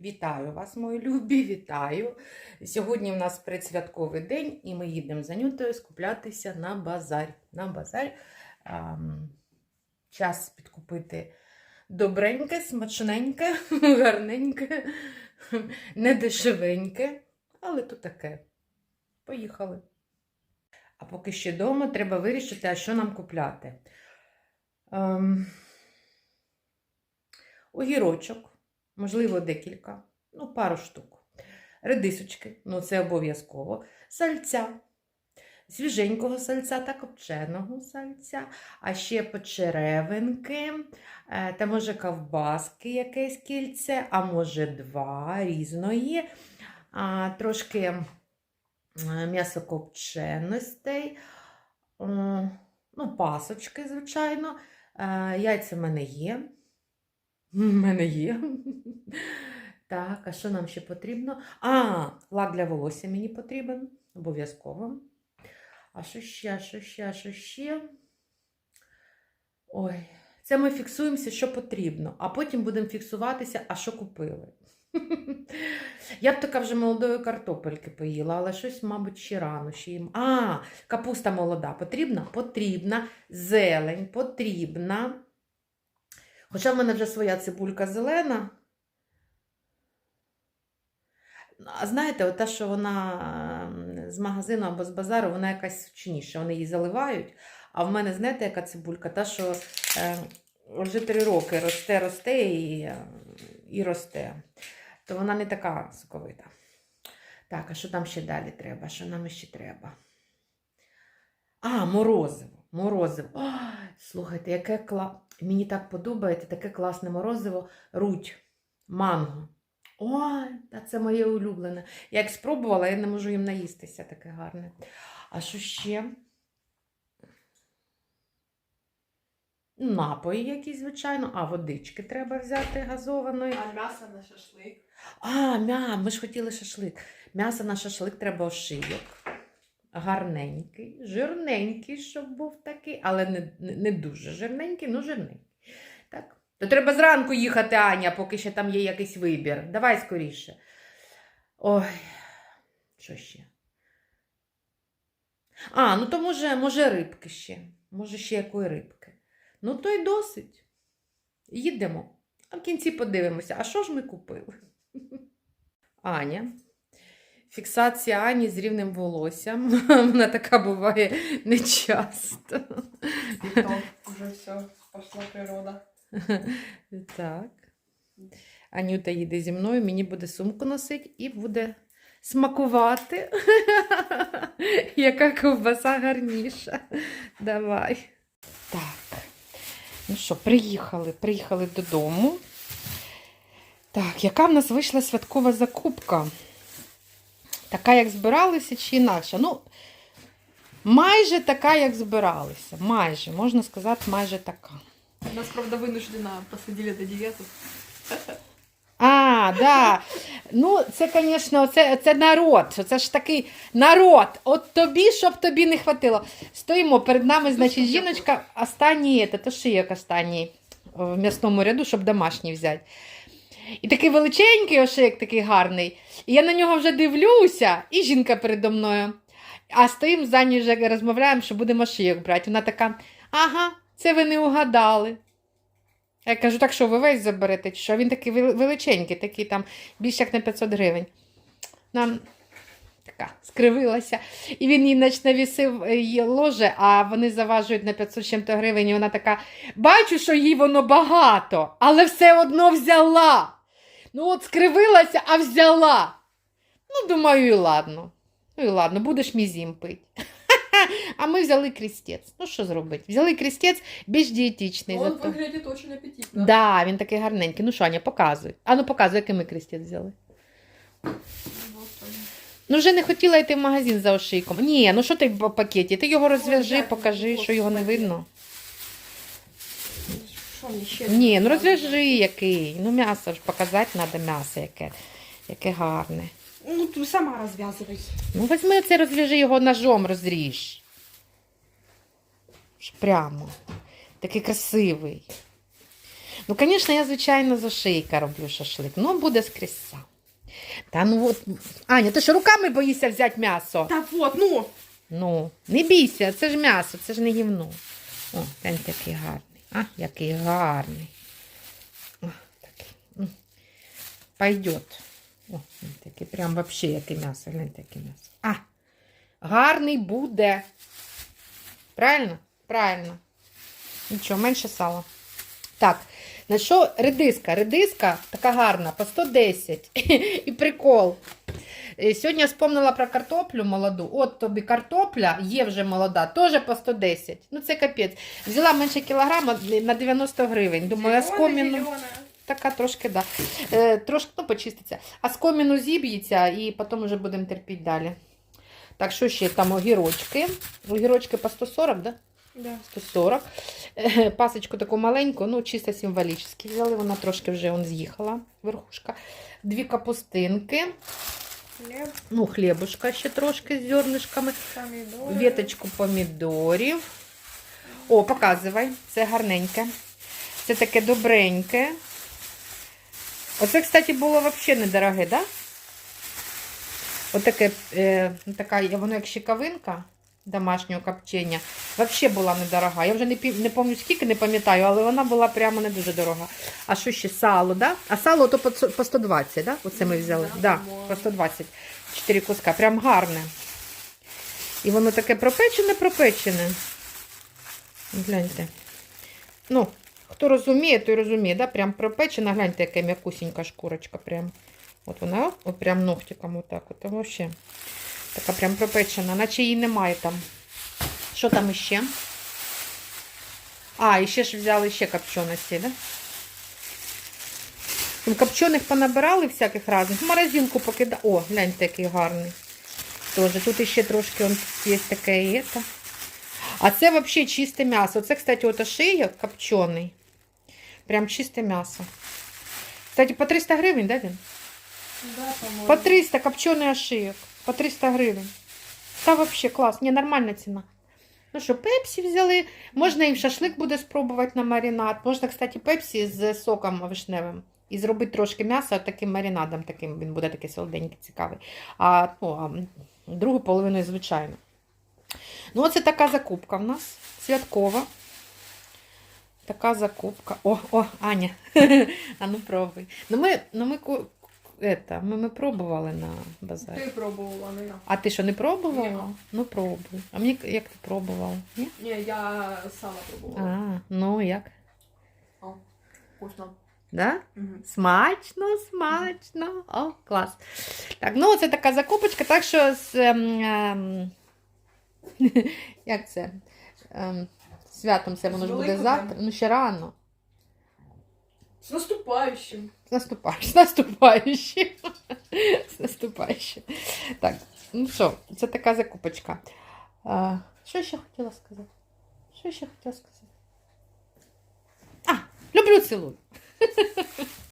Вітаю вас, мої любі, вітаю. Сьогодні в нас предсвятковий день, і ми їдемо за Нютою скуплятися на базар. На базар ам, час підкупити добреньке, смачненьке, гарненьке, не дешевеньке, але то таке. Поїхали. А поки ще вдома треба вирішити, а що нам купляти. Ем, огірочок можливо, декілька, ну, пару штук. Редисочки, ну це обов'язково. Сальця, свіженького сальця та копченого сальця, а ще почеревинки, е, та може ковбаски якесь кільце, а може два різної, а, трошки м'ясокопченостей, ну, пасочки, звичайно. Е, Яйця в мене є. У мене є. Так, а що нам ще потрібно? А, лак для волосся мені потрібен. Обов'язково. А що ще, що ще, що ще? Ой, це ми фіксуємося, що потрібно, а потім будемо фіксуватися, а що купили. Я б така вже молодої картопельки поїла, але щось, мабуть, ще рано. Ще їм. А, капуста молода потрібна? Потрібна. Зелень потрібна. Хоча в мене вже своя цибулька зелена. А знаєте, от та, що вона з магазину або з базару, вона якась сучніша. Вони її заливають. А в мене, знаєте, яка цибулька? Та, що е, вже три роки росте, росте і, і росте. То вона не така соковита. Так, а що там ще далі треба? Що нам ще треба? А, морозиво. Морозиво. Ой, слухайте, яке кла... мені так подобається таке класне морозиво. Руть, манго. Ой, та це моє улюблене. Я як спробувала, я не можу їм наїстися таке гарне. А що ще? Напої якісь, звичайно. А, водички треба взяти газованої. А м'ясо на шашлик. А, мя, ми ж хотіли шашлик. М'ясо на шашлик треба ошийок. Гарненький, жирненький, щоб був такий, але не, не, дуже жирненький, ну жирненький. Так. То треба зранку їхати, Аня, поки ще там є якийсь вибір. Давай скоріше. Ой, що ще? А, ну то може, може рибки ще. Може ще якої рибки. Ну, то й досить. Їдемо. А в кінці подивимося, а що ж ми купили? Аня. Фіксація Ані з рівним волоссям. Вона така буває нечасто. Уже все, пошла природа. Так. Анюта їде зі мною, мені буде сумку носити і буде смакувати. Яка ковбаса гарніша. Давай. Так. Ну що, приїхали, приїхали додому. Так, яка в нас вийшла святкова закупка? Така, як збиралися, чи інакша? Ну, майже така, як збиралися. Майже, можна сказати, майже така. Нас, правда, вынужденно посадили на диету. А, да. Ну, це, звісно, це, це народ. Це ж такий народ. От тобі, щоб тобі не хватило. Стоїмо перед нами, значить, жіночка, останній, це то шиєк останній в м'ясному ряду, щоб домашній взяти. І такий величенький ошик, такий гарний. І я на нього вже дивлюся, і жінка передо мною. А стоїмо за нею вже розмовляємо, що будемо шиєк брати. Вона така, ага, це ви не угадали. Я кажу, так що ви весь заберете? Що він такий величенький, такий там більше як на 500 гривень. Нам така скривилася. І він їй значить, навісив е, її ложе, а вони заважують на 500 чим-то гривень. І вона така: бачу, що їй воно багато, але все одно взяла. Ну, от скривилася, а взяла. Ну, думаю, і ладно. Ну і ладно, будеш мізім пити. А ми взяли крістець. Ну, що зробити? Взяли крістець більш дієтичний. Он зато. выглядит очень аппетитно. Да, він такий гарненький. Ну що, Аня, показуй. А ну показуй, який ми крестець взяли. Ну вже не хотіла йти в магазин за ошийком. Ні, ну що ти в пакеті? Ти його розв'яжи, покажи, що його не видно. Ще? Ні, ну розв'яжи який. Ну м'ясо ж показати треба м'ясо яке. Яке гарне. Ну, ты сама развязывай. Ну візьми оце, розв'яжи його ножом, розріж. Прямо. Такий красивий. Ну, звісно, я, звичайно, з ошийка роблю шашлик. Ну, буде скрізь. Та ну от. Аня, ти що руками боїшся взяти м'ясо? Так вот, ну. Ну, не бійся, це ж м'ясо, це ж не гівно. О, глянь, який гарний. А, який гарний. О, такий. Пойдет. О, такий прям вообще яке м'ясо, гляньте, яке м'ясо. А, гарний буде. Правильно? Правильно. Нічого, менше сала. Так, на що редиска? Редиска така гарна, по 110. І прикол. Е, Сьогодні я вспомнила про картоплю молоду. От тобі картопля є вже молода, теж по 110. Ну це капець. Взяла менше кілограма на 90 гривень. Думаю, з коміну. Така трошки, да. Е, трошки ну, почиститься. А з коміну зіб'ється і потім вже будемо терпіти далі. Так, що ще там огірочки? Огірочки по 140, да? Да. 140. Е, Пасочку таку маленьку, ну чисто символічно взяли. Вона трошки вже он з'їхала, верхушка. Дві капустинки. Хлеб, Ну, хлібушка ще трошки з зернишками. помидоры. Віточку помідорів. О, показувай. Це гарненьке. Це таке добреньке. Оце, кстати, було взагалі недороге, да? Отаке, е, така, воно як щекавинка домашнього копчення. Взагалі була недорога. Я вже не, не пам'ятаю скільки, не пам'ятаю, але вона була прямо не дуже дорога. А що ще сало, да? А сало то по, по 120, да? Оце ми взяли. Да, Да, по-моєму. 120. Чотири куска. Прям гарне. І воно таке пропечене, пропечене. Гляньте. Ну, хто розуміє, той розуміє, да? Прям пропечена, гляньте, яка м'якусінька шкурочка. Прям. От вона, от прям ногтиком отак. От того ще. Така прям пропечена, наче її немає там. Що там іще? А, і ще ж взяли ще копченості, да? Там копчених понабирали всяких разних. В морозилку покидали. О, гляньте, який гарний. Тоже. Тут іще трошки он, є таке і це. А це взагалі чисте м'ясо. Це, кстати, от ошийок копчений. Прям чисте м'ясо. Кстати, по 300 гривень, да, він? Да, по-моему. По 300 копчений ошийок. По 300 гривень. Та взагалі клас. Не, нормальна ціна. Ну що, пепсі взяли. Можна і шашлик буде спробувати на маринад. Можна, кстати, пепсі з соком вишневим. І зробити трошки м'яса таким маринадом, таким, він буде такий солоденький, цікавий. А, ну, а другу половину, звичайно. Ну, оце така закупка в нас. Святкова. Така закупка. О, о, Аня. а ну пробуй. Ну ми, ну ми, это, ми, ми пробували на базарі. Ты пробовала, не я. А ти що не пробувала? Ні. Ну пробуй. А мені як ти пробувала? Ні? Не, я сама пробовала. А, ну як? О, вкусно. Да? Мгм. Смачно, смачно. О, клас. Так, ну це така закупочка, так що з. Ем, ем, як це? Ем, святом це воно ж буде завтра. Ну, ще рано. С наступающим. З наступаючим. З наступаючим. З наступаючим. Так, ну що, це така закупочка. А, що ще хотіла сказати? Що ще хотіла сказати? А, люблю цілую.